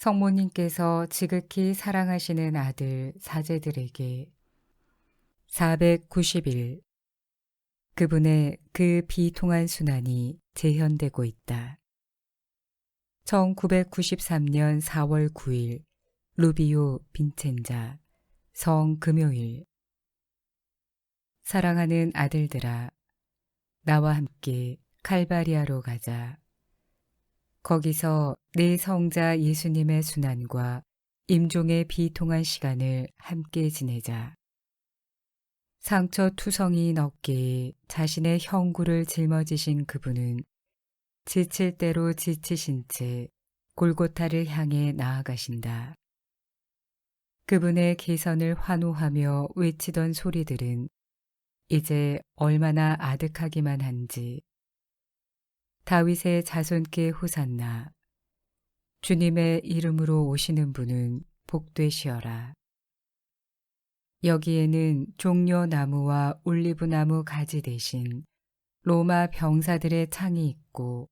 성모님께서 지극히 사랑하시는 아들 사제들에게 491 그분의 그 비통한 순환이 재현되고 있다. 1993년 4월 9일 루비오 빈첸자 성 금요일 사랑하는 아들들아 나와 함께 칼바리아로 가자. 거기서 내 성자 예수님의 순환과 임종의 비통한 시간을 함께 지내자. 상처 투성이인 어깨에 자신의 형구를 짊어지신 그분은 지칠 대로 지치신 채 골고타를 향해 나아가신다. 그분의 개선을 환호하며 외치던 소리들은 이제 얼마나 아득하기만 한지. 다윗의 자손께 호산나. 주님의 이름으로 오시는 분은 복되시어라. 여기에는 종려 나무와 올리브 나무 가지 대신 로마 병사들의 창이 있고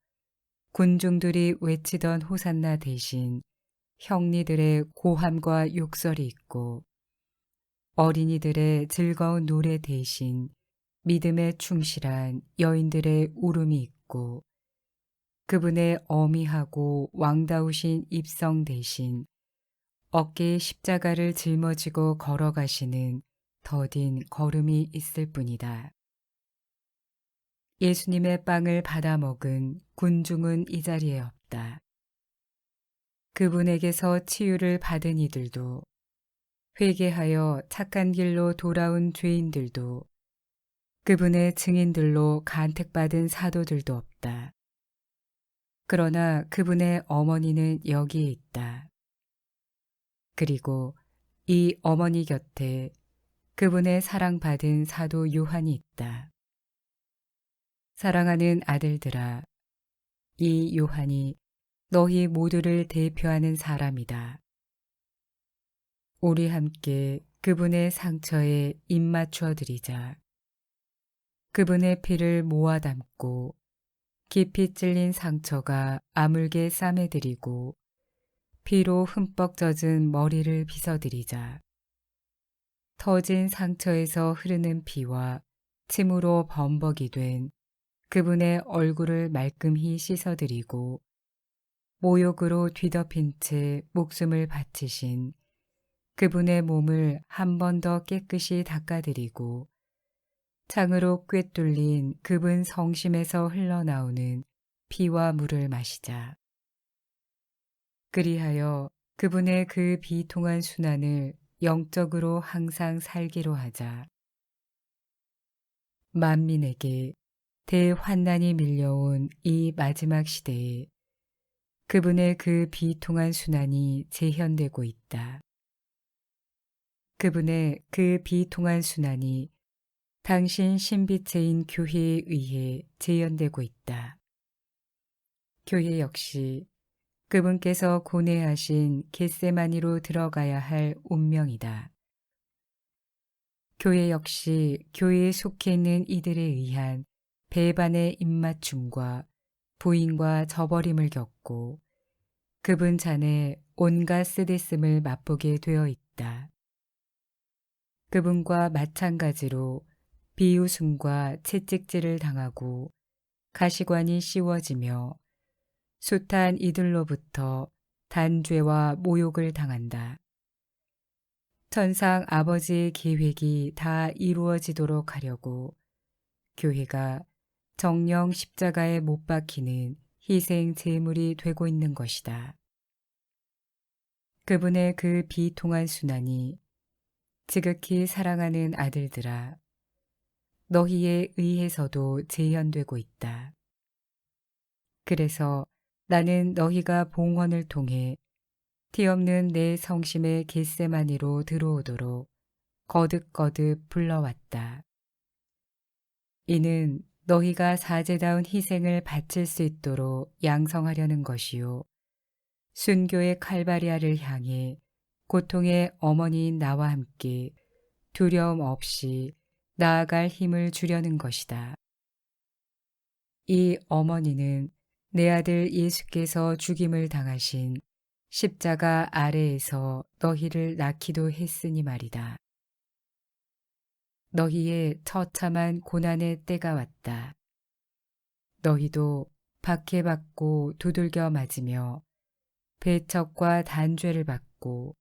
군중들이 외치던 호산나 대신 형리들의 고함과 욕설이 있고 어린이들의 즐거운 노래 대신 믿음에 충실한 여인들의 울음이 있고 그분의 어미하고 왕다우신 입성 대신 어깨에 십자가를 짊어지고 걸어가시는 더딘 걸음이 있을 뿐이다. 예수님의 빵을 받아 먹은 군중은 이 자리에 없다. 그분에게서 치유를 받은 이들도 회개하여 착한 길로 돌아온 죄인들도 그분의 증인들로 간택받은 사도들도 없다. 그러나 그분의 어머니는 여기에 있다. 그리고 이 어머니 곁에 그분의 사랑받은 사도 요한이 있다. 사랑하는 아들들아, 이 요한이 너희 모두를 대표하는 사람이다. 우리 함께 그분의 상처에 입맞춰 드리자. 그분의 피를 모아 담고 깊이 찔린 상처가 아물게 싸매드리고 피로 흠뻑 젖은 머리를 빗어드리자. 터진 상처에서 흐르는 피와 침으로 범벅이 된 그분의 얼굴을 말끔히 씻어드리고 모욕으로 뒤덮인 채 목숨을 바치신 그분의 몸을 한 번 더 깨끗이 닦아드리고 창으로 꿰뚫린 그분 성심에서 흘러나오는 피와 물을 마시자. 그리하여 그분의 그 비통한 순환을 영적으로 항상 살기로 하자. 만민에게 대환난이 밀려온 이 마지막 시대에 그분의 그 비통한 순환이 재현되고 있다. 그분의 그 비통한 순환이 당신 신비체인 교회에 의해 재현되고 있다. 교회 역시 그분께서 고뇌하신 겟세마니로 들어가야 할 운명이다. 교회 역시 교회에 속해 있는 이들에 의한 배반의 입맞춤과 부인과 저버림을 겪고 그분 잔에 온갖 쓰디씀을 맛보게 되어 있다. 그분과 마찬가지로 비웃음과 채찍질을 당하고 가시관이 씌워지며 숱한 이들로부터 단죄와 모욕을 당한다. 천상 아버지의 계획이 다 이루어지도록 하려고 교회가 정령 십자가에 못 박히는 희생 제물이 되고 있는 것이다. 그분의 그 비통한 순환이 지극히 사랑하는 아들들아, 너희에 의해서도 재현되고 있다. 그래서 나는 너희가 봉헌을 통해 티없는 내 성심의 겟세마니로 들어오도록 거듭거듭 불러왔다. 이는 너희가 사제다운 희생을 바칠 수 있도록 양성하려는 것이요. 순교의 칼바리아를 향해 고통의 어머니인 나와 함께 두려움 없이 나아갈 힘을 주려는 것이다. 이 어머니는 내 아들 예수께서 죽임을 당하신 십자가 아래에서 너희를 낳기도 했으니 말이다. 너희의 처참한 고난의 때가 왔다. 너희도 박해받고 두들겨 맞으며 배척과 단죄를 받고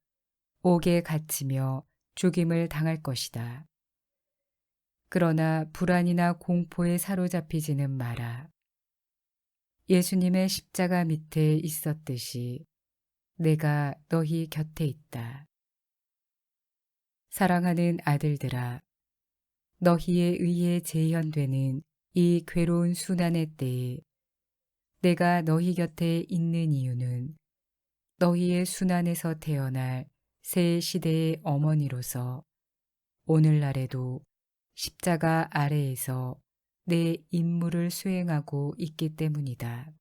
옥에 갇히며 죽임을 당할 것이다. 그러나 불안이나 공포에 사로잡히지는 마라. 예수님의 십자가 밑에 있었듯이 내가 너희 곁에 있다. 사랑하는 아들들아, 너희에 의해 재현되는 이 괴로운 수난의 때에 내가 너희 곁에 있는 이유는 너희의 수난에서 태어날 새 시대의 어머니로서 오늘날에도 십자가 아래에서 내 임무를 수행하고 있기 때문이다.